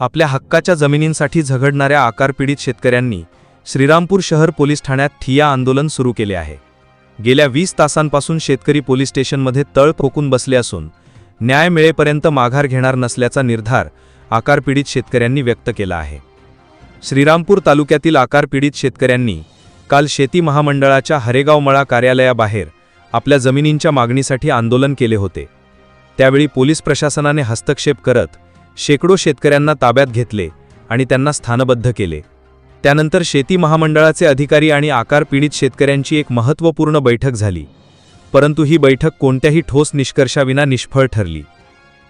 आपल्या हक्काच्या जमिनींसाठी झगडणाऱ्या आकारपीडित शेतकऱ्यांनी श्रीरामपूर शहर पोलीस ठाण्यात ठिया आंदोलन सुरू केले आहे. गेल्या वीस तासांपासून शेतकरी पोलीस स्टेशनमध्ये तळ खोकून बसले असून न्याय मिळेपर्यंत माघार घेणार नसल्याचा निर्धार आकारपीडित शेतकऱ्यांनी व्यक्त केला आहे. श्रीरामपूर तालुक्यातील आकारपीडित शेतकऱ्यांनी काल शेती महामंडळाच्या हरेगाव मळा कार्यालयाबाहेर आपल्या जमिनींच्या मागणीसाठी आंदोलन केले होते. त्यावेळी पोलीस प्रशासनाने हस्तक्षेप करत शेकडो शेतकऱ्यांना ताब्यात घेतले आणि त्यांना स्थानबद्ध केले. त्यानंतर शेती महामंडळाचे अधिकारी आणि आकार पीडित शेतकऱ्यांची एक महत्त्वपूर्ण बैठक झाली. परंतु ही बैठक कोणत्याही ठोस निष्कर्षाविना निष्फळ ठरली.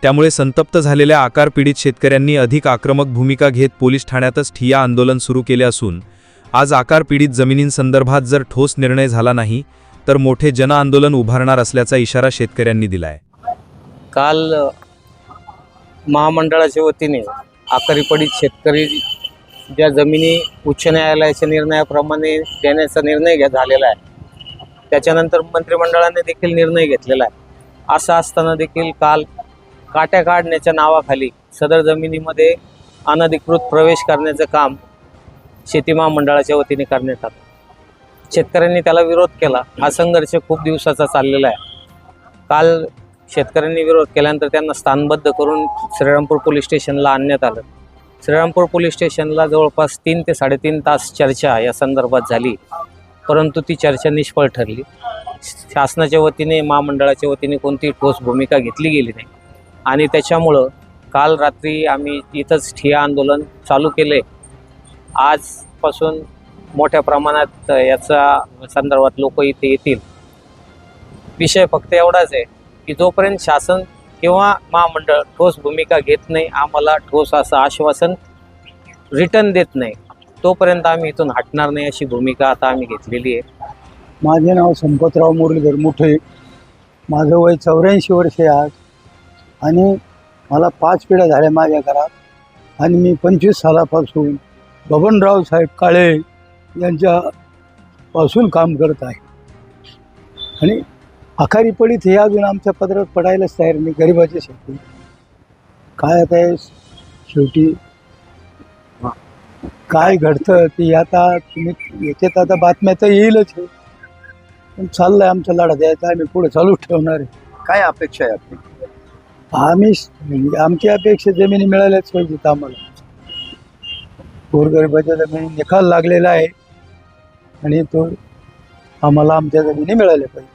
त्यामुळे संतप्त झालेल्या आकार पीडित शेतकऱ्यांनी अधिक आक्रमक भूमिका घेत पोलीस ठाण्यातच ठिया आंदोलन सुरू केले असून आज आकार पीडित जमिनींसंदर्भात जर ठोस निर्णय झाला नाही तर मोठे जनआंदोलन उभारणार असल्याचा इशारा शेतकऱ्यांनी दिलाय. काल महामंडळाच्या वतीने आकरीपडीत शेतकरी ज्या जमिनी उच्च न्यायालयाच्या निर्णयाप्रमाणे देण्याचा निर्णय घ्या झालेला आहे. त्याच्यानंतर मंत्रिमंडळाने देखील निर्णय घेतलेला आहे. असं असताना देखील काल काट्या काढण्याच्या नावाखाली सदर जमिनीमध्ये अनधिकृत प्रवेश करण्याचं काम शेती महामंडळाच्या वतीने करण्यात आलं. शेतकऱ्यांनी त्याला विरोध केला. हा संघर्ष खूप दिवसाचा चाललेला आहे. काल शेतकऱ्यांनी विरोध केल्यानंतर त्यांना स्थानबद्ध करून श्रीरामपूर पोलीस स्टेशनला आणण्यात आलं. श्रीरामपूर पोलीस स्टेशनला जवळपास तीन ते साडेतीन तास चर्चा या संदर्भात झाली. परंतु ती चर्चा निष्फळ ठरली. शासनाच्या वतीने महामंडळाच्या वतीने कोणतीही ठोस भूमिका घेतली गेली नाही. आणि त्याच्यामुळं काल रात्री आम्ही इथंच ठिया आंदोलन चालू केले आजपासून मोठ्या प्रमाणात याचा संदर्भात लोक इथे येतील. विषय फक्त एवढाच आहे. की जोपर्यंत शासन किंवा महामंडळ ठोस भूमिका घेत नाही आम्हाला ठोस असं आश्वासन रिटर्न देत नाही तोपर्यंत आम्ही इथून हटणार नाही अशी भूमिका आता आम्ही घेतलेली आहे. माझे नाव संपतराव मुरलीधर मुठे माझं वय चौऱ्याऐंशी वर्षे आज. आणि मला पाच पिढ्या झाल्या माझ्या घरात. आणि मी पंचवीस सालापासून बबनराव साहेब काळे यांच्यापासून काम करत आहे. आणि आखारी पडीत हे अजून आमच्या पदरात पडायलाच तयार नाही. गरिबाचे शेतकरी काय आता हे शेवटी? काय घडतं ते आता तुम्ही याच्यात आता बातम्या तर येईलच. आहे पण चाललंय आमचा लढा द्यायचा. आम्ही पुढे चालूच ठेवणार आहे. काय अपेक्षा आहे आपली? आम्ही म्हणजे आमची अपेक्षा जमिनी मिळाल्याच पाहिजेत आम्हाला. गोरगरिबाच्या जमिनी निकाल लागलेला आहे. आणि तो आम्हाला आमच्या जमिनी मिळाल्या पाहिजे